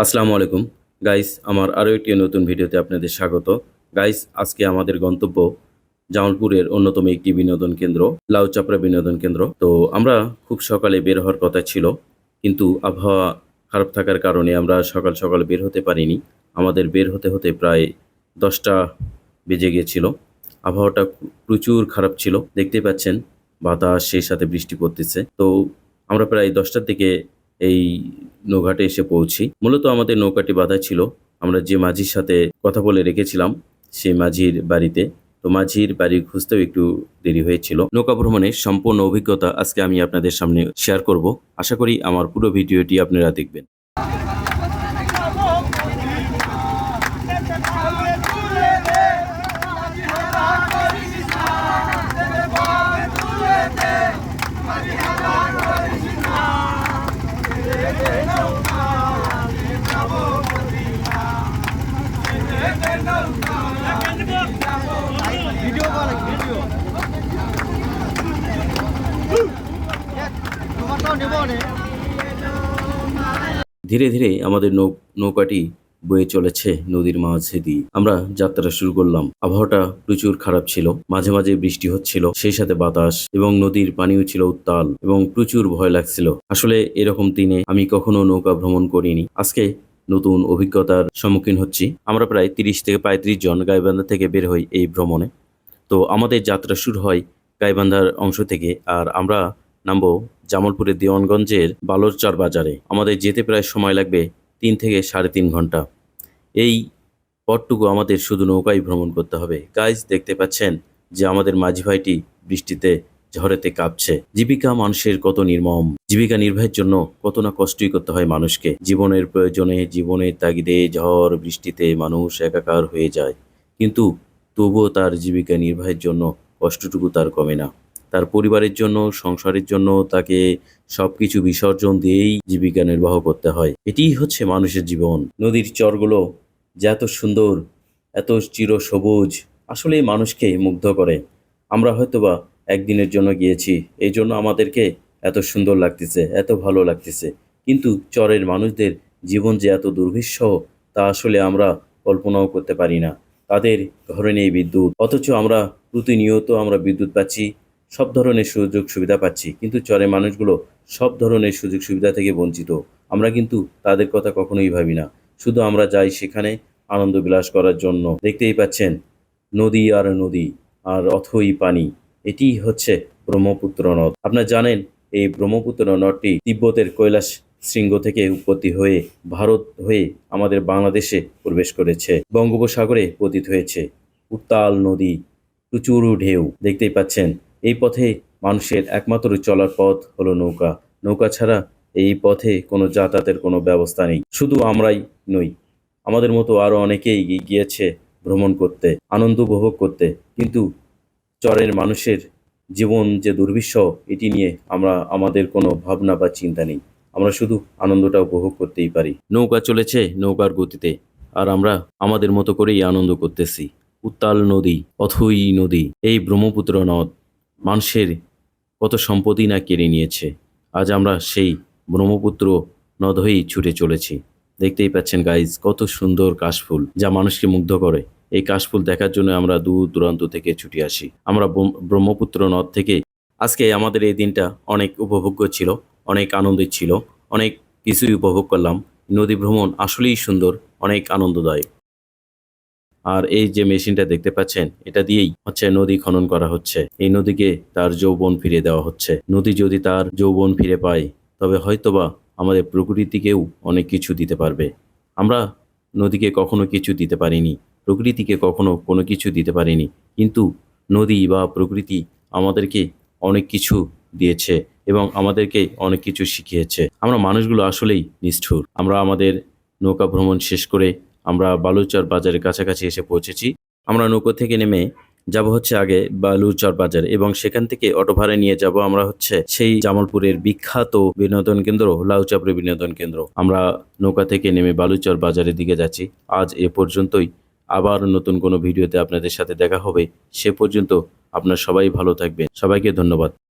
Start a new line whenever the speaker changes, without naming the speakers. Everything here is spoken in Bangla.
আসসালামু আলাইকুম। গাইস আমার আরও একটি নতুন ভিডিওতে আপনাদের স্বাগত। গাইস আজকে আমাদের গন্তব্য জামালপুরের অন্যতম একটি বিনোদন কেন্দ্র লাউচাপড়া বিনোদন কেন্দ্র। তো আমরা খুব সকালে বের হওয়ার কথা ছিল, কিন্তু আবহাওয়া খারাপ থাকার কারণে আমরা সকাল সকাল বের হতে পারিনি। আমাদের বের হতে হতে প্রায় দশটা বেজে গিয়েছিল। আবহাওয়াটা প্রচুর খারাপ ছিল, দেখতে পাচ্ছেন, বাতাস সেই সাথে বৃষ্টি পড়তেছে। তো আমরা প্রায় দশটার দিকে এই নৌঘাটে এসে পৌঁছি। মূলত আমাদের নৌকাটি বাধা ছিল। আমরা যে মাঝির সাথে কথা বলে রেখেছিলাম, সেই মাঝির বাড়িতে। তো মাঝির বাড়ি খুঁজতেও একটু দেরি হয়েছিল। নৌকা ভ্রমণের সম্পূর্ণ অভিজ্ঞতা আজকে আমি আপনাদের সামনে শেয়ার করব। আশা করি আমার পুরো ভিডিওটি আপনারা দেখবেন। ধীরে ধীরে আমাদের নৌকাটি বয়ে চলেছে নদীর মাঝে দিয়ে। আমরা যাত্রা শুরু করলাম। আবহাওয়াটা প্রচুর খারাপ ছিল। মাঝে মাঝে বৃষ্টি হচ্ছিল, সেই সাথে বাতাস এবং নদীর পানিও ছিল উত্তাল এবং প্রচুর ভয় লাগছিল। আসলে এরকম দিনে আমি কখনো নৌকা ভ্রমণ করিনি। আজকে নতুন অভিজ্ঞতার সম্মুখীন হচ্ছি। আমরা প্রায় তিরিশ থেকে পঁয়ত্রিশ জন গাইবান্ধা থেকে বের হই এই ভ্রমণে। তো আমাদের যাত্রা শুরু হয় গাইবান্ধার অংশ থেকে আর আমরা নামবো জামালপুরের দেওয়ানগঞ্জের বালরচর বাজারে। আমাদের যেতে প্রায় সময় লাগবে তিন থেকে সাড়ে তিন ঘণ্টা। এই পথটুকু আমাদের শুধু নৌকায় ভ্রমণ করতে হবে। গাইজ দেখতে পাচ্ছেন যে আমাদের মাঝি ভাইটি বৃষ্টিতে ঝড়েতে কাঁপছে। জীবিকা মানুষের কত নির্মম। জীবিকা নির্বাহের জন্য কত না কষ্টই করতে হয় মানুষকে। জীবনের প্রয়োজনে জীবনের তাগিদে ঝড়, বৃষ্টিতে মানুষ একাকার হয়ে যায়। কিন্তু তবুও তার জীবিকা নির্বাহের জন্য কষ্টটুকু তার কমে না। তার পরিবারের জন্য, সংসারের জন্য তাকে সবকিছু বিসর্জন দিয়েই জীবিকা নির্বাহ করতে হয়। এটিই হচ্ছে মানুষের জীবন। নদীর চরগুলো যে এত সুন্দর, এত চির সবুজ আসলে মানুষকে মুগ্ধ করে। আমরা হয়তোবা একদিনের জন্য গিয়েছি এই জন্য আমাদেরকে এত সুন্দর লাগতেছে, এত ভালো লাগতেছে। কিন্তু চরের মানুষদের জীবন যে এত দুর্বিষহ তা আসলে আমরা কল্পনাও করতে পারি না। তাদের ঘরে নেই বিদ্যুৎ। অথচ আমরা প্রতিনিয়ত আমরা বিদ্যুৎ পাচ্ছি সব ধরনের সুযোগ সুবিধা পাচ্ছি, কিন্তু চরে মানুষগুলো সব ধরনের সুযোগ সুবিধা থেকে বঞ্চিত। আমরা কিন্তু তাদের কথা কখনোই ভাবি না। শুধু আমরা যাই সেখানে আনন্দ বিলাস করার জন্য। দেখতেই পাচ্ছেন, নদী আর নদী, আর অথই পানি। এটি হচ্ছে ব্রহ্মপুত্র নদ। আপনারা জানেন, এই ব্রহ্মপুত্র নদটি তিব্বতের কৈলাস শৃঙ্গ থেকে উৎপত্তি হয়ে ভারত হয়ে আমাদের বাংলাদেশে প্রবেশ করেছে। বঙ্গোপসাগরে পতিত হয়েছে। উত্তাল নদী, প্রচুর ঢেউ। দেখতেই পাচ্ছেন এই পথে মানুষের একমাত্র চলার পথ হলো নৌকা। নৌকা ছাড়া এই পথে কোনো যাতায়াতের কোনো ব্যবস্থা নেই। শুধু আমরাই নই, আমাদের মতো আরও অনেকেই গিয়েছে ভ্রমণ করতে, আনন্দ উপভোগ করতে। কিন্তু চরের মানুষের জীবন যে দুর্বিষহ, এটি নিয়ে আমরা আমাদের কোনো ভাবনা বা চিন্তা নেই। আমরা শুধু আনন্দটা উপভোগ করতেই পারি। নৌকা চলেছে নৌকার গতিতে, আর আমরা আমাদের মতো করেই আনন্দ করতেছি। উত্তাল নদী, অথই নদী, এই ব্রহ্মপুত্র নদ। মানুষের কত সম্পত্তি না কেড়ে নিয়েছে। আজ আমরা সেই ব্রহ্মপুত্র নদ হয়েই ছুটে চলেছি। দেখতেই পাচ্ছেন গাইজ কত সুন্দর কাশফুল যা মানুষকে মুগ্ধ করে। এই কাশফুল দেখার জন্য আমরা দূর দূরান্ত থেকে ছুটে আসি। আমরা ব্রহ্মপুত্র নদ থেকে আজকে আমাদের এই দিনটা অনেক উপভোগ্য ছিল, অনেক আনন্দের ছিল, অনেক কিছুই উপভোগ করলাম। নদী ভ্রমণ আসলেই সুন্দর, অনেক আনন্দদায়ক। আর এই যে মেশিনটা দেখতে পাচ্ছেন, এটা দিয়েই হচ্ছে নদী খনন করা হচ্ছে। এই নদীকে তার যৌবন ফিরে দেওয়া হচ্ছে। নদী যদি তার যৌবন ফিরে পায়, তবে হয়তোবা আমাদের প্রকৃতিকেও অনেক কিছু দিতে পারবে। আমরা নদীকে কখনো কিছু দিতে পারিনি, প্রকৃতিকে কখনো কোনো কিছু দিতে পারিনি, কিন্তু নদী বা প্রকৃতি আমাদেরকে অনেক কিছু দিয়েছে এবং আমাদেরকে অনেক কিছু শিখিয়েছে। আমরা মানুষগুলো আসলেই নিষ্ঠুর। আমরা আমাদের নৌকা ভ্রমণ শেষ করে আমরা বালুচর বাজারের কাছাকাছি এসে পৌঁছেছি। আমরা নৌকো থেকে নেমে যাব হচ্ছে আগে বালুচর বাজার এবং সেখান থেকে অটো ভাড়া নিয়ে যাব আমরা হচ্ছে সেই জামালপুরের বিখ্যাত বিনোদন কেন্দ্র, লাউচাপড়ি বিনোদন কেন্দ্র। আমরা নৌকা থেকে নেমে বালুচর বাজারের দিকে যাচ্ছি। আজ এ পর্যন্তই। আবার নতুন কোনো ভিডিওতে আপনাদের সাথে দেখা হবে। সে পর্যন্ত আপনার সবাই ভালো থাকবেন। সবাইকে ধন্যবাদ।